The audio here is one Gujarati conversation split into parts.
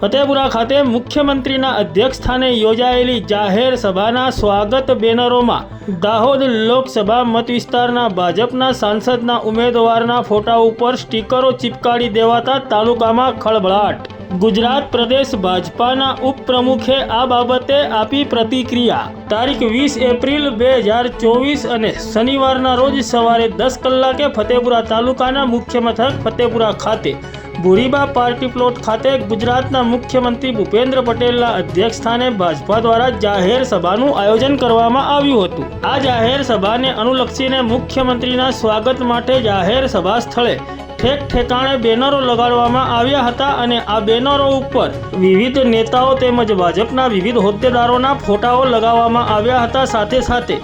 ફતેપુરા ખાતે મુખ્યમંત્રીના અધ્યક્ષસ્થાને યોજાયેલી જાહેર સભાના સ્વાગત બેનરોમાં દાહોદ લોકસભા મતવિસ્તારના ભાજપના સાંસદના ઉમેદવારના ફોટા ઉપર સ્ટીકરો ચીપકાડી દેવાતા તાલુકામાં ખળભળાટ. ગુજરાત પ્રદેશ ભાજપાના ઉપપ્રમુખે આ બાબતે આપી પ્રતિક્રિયા. તારીખ વીસ એપ્રિલ બે હજાર ચોવીસ અને શનિવારના રોજ સવારે દસ કલાકે ફતેપુરા તાલુકાના મુખ્ય મથક ફતેપુરા ખાતે ભૂરીબા પાર્ટી પ્લોટ ખાતે ગુજરાતના મુખ્યમંત્રી ભૂપેન્દ્ર પટેલના અધ્યક્ષસ્થાને ભાજપા દ્વારા જાહેર સભાનું આયોજન કરવામાં આવ્યું હતું. આ જાહેર સભાને અનુલક્ષીને મુખ્યમંત્રીના સ્વાગત માટે જાહેર સભા સ્થળે ઠેક ઠેકાણે બેનરો લગાડવામાં આવ્યા હતા અને આ બેનરો ઉપર વિવિધ નેતાઓ તેમજ ભાજપના વિવિધ હોદ્દેદારોના ફોટાઓ લગાવવામાં આવ્યા હતા. સાથે સાથે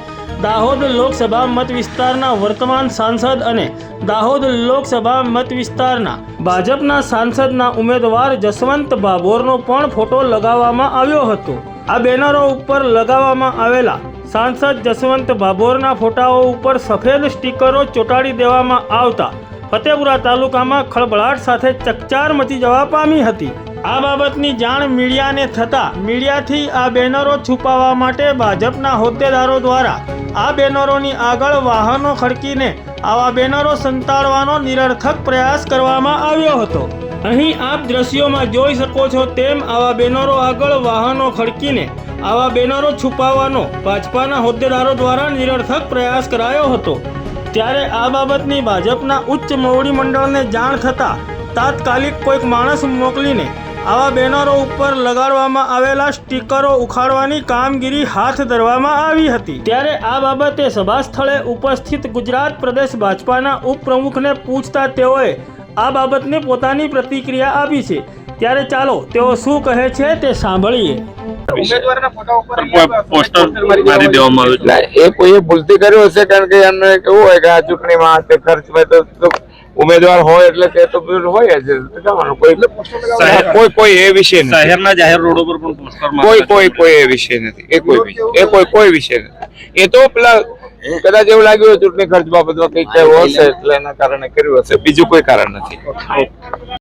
દાહોદ લોકસભા મત વિસ્તારના વર્તમાન સાંસદ અને દાહોદ લોકસભા મત વિસ્તારના ભાજપના સાંસદના ઉમેદવાર જસવંત ભાભોરનો પણ ફોટો લગાવવામાં આવ્યો હતો. આ બેનરો ઉપર લગાવવામાં આવેલા સાંસદ જસવંત ભાભોરના ફોટાઓ ઉપર સફેદ સ્ટીકરો ચોંટાડી દેવામાં આવતા ફતેપુરા તાલુકામાં ખળભળાટ સાથે ચકચાર મચી જવા પામી હતી. આ બાબતની જાણ મીડિયાને થતાં મીડિયાથી આ બેનરો છુપાવવા માટે ભાજપના હોદ્દેદારો દ્વારા આ બેનરોની આગળ વાહનો ખડકીને આવા બેનરો સંતાડવાનો નિરર્થક પ્રયાસ કરવામાં આવ્યો હતો. અહીં આપ દ્રશ્યોમાં જોઈ શકો છો તેમ આવા બેનરો આગળ વાહનો ખડકીને આવા બેનરો છુપાવવાનો ભાજપાના હોદ્દેદારો દ્વારા નિરર્થક પ્રયાસ કરાયો હતો. ત્યારે આ બાબતની ભાજપના ઉચ્ચ મોવડી મંડળને જાણ થતાં તાત્કાલિક કોઈક માણસ મોકલીને આવા બેનરો ઉપર લગાડવામાં આવેલા સ્ટીકરો ઉખાડવાની કામગીરી હાથ ધરવામાં આવી હતી. ત્યારે આ બાબતે સભા સ્થળે ઉપસ્થિત ગુજરાત પ્રદેશ ભાજપાના ઉપપ્રમુખને પૂછતા તેઓએ આ બાબતને પોતાની પ્રતિક્રિયા આપી છે. ત્યારે ચાલો તેઓ શું કહે છે તે સાંભળીએ. એ કોઈએ ભૂલથી કર્યો હશે કારણ કે એમને કેવું હોય કે આ ચૂંટણીમાં ખર્ચ ઉમેદવાર હોય એટલે તે તો હોય જ જવાનું. કોઈ કોઈ કોઈ એ વિષય નથી. શહેરના જાહેર રોડ ઉપર પણ પોસ્ટર કોઈ કોઈ કોઈ એ વિષય નથી. એ કોઈ વિષય- એ કોઈ કોઈ વિષય નથી. એ તો પેલા કદાચ એવું લાગ્યું હોય ચૂંટણી ખર્ચ બાબતમાં કંઈક હશે એટલે એના કારણે કર્યું હશે. બીજું કોઈ કારણ નથી.